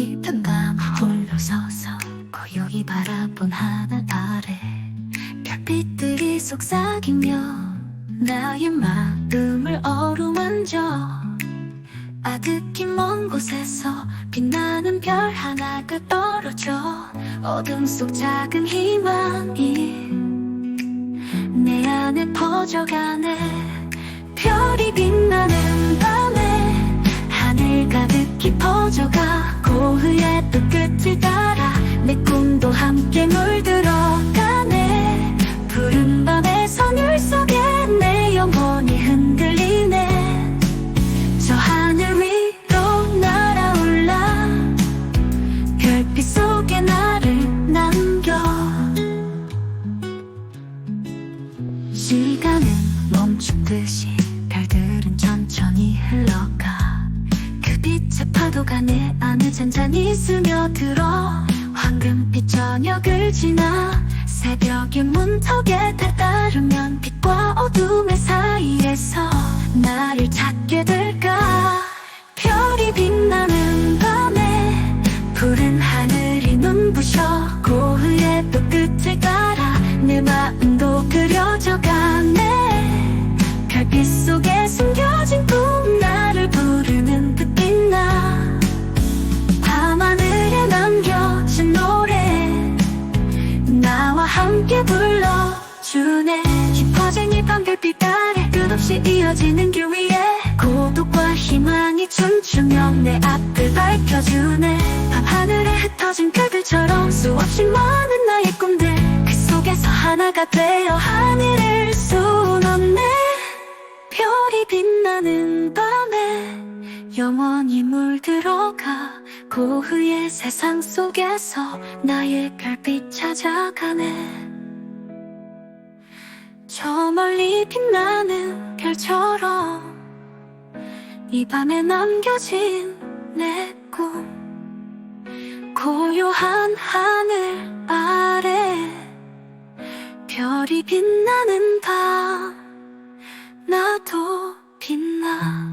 깊은 밤 홀로 서서 고요히 바라본 하늘 아래 별빛들이 속삭이며 나의 마음을 어루만져 아득히 먼 곳에서 빛나는 별 하나가 떨어져 어둠 속 작은 희망이 내 안에 퍼져가네. 시간은 멈춘 듯이 별들은 천천히 흘러가. 그 빛의 파도가 내 안에 잔잔히 스며들어. 황금빛 저녁을 지나 새벽의 문턱에 다다르면 빛과 어둠의 주네. 깊어진 이 밤별빛 아래 끝없이 이어지는 길 위에 고독과 희망이 춤추며 내 앞을 밝혀주네. 밤하늘에 흩어진 별들처럼 수없이 많은 나의 꿈들 그 속에서 하나가 되어 하늘을 쏘놓네. 별이 빛나는 밤에 영원히 물들어가 고흐의 세상 속에서 나의 별빛 찾아가네 저 멀리 빛나는 별처럼 이 밤에 남겨진 내 꿈 고요한 하늘 아래 별이 빛나는 밤 나도 빛나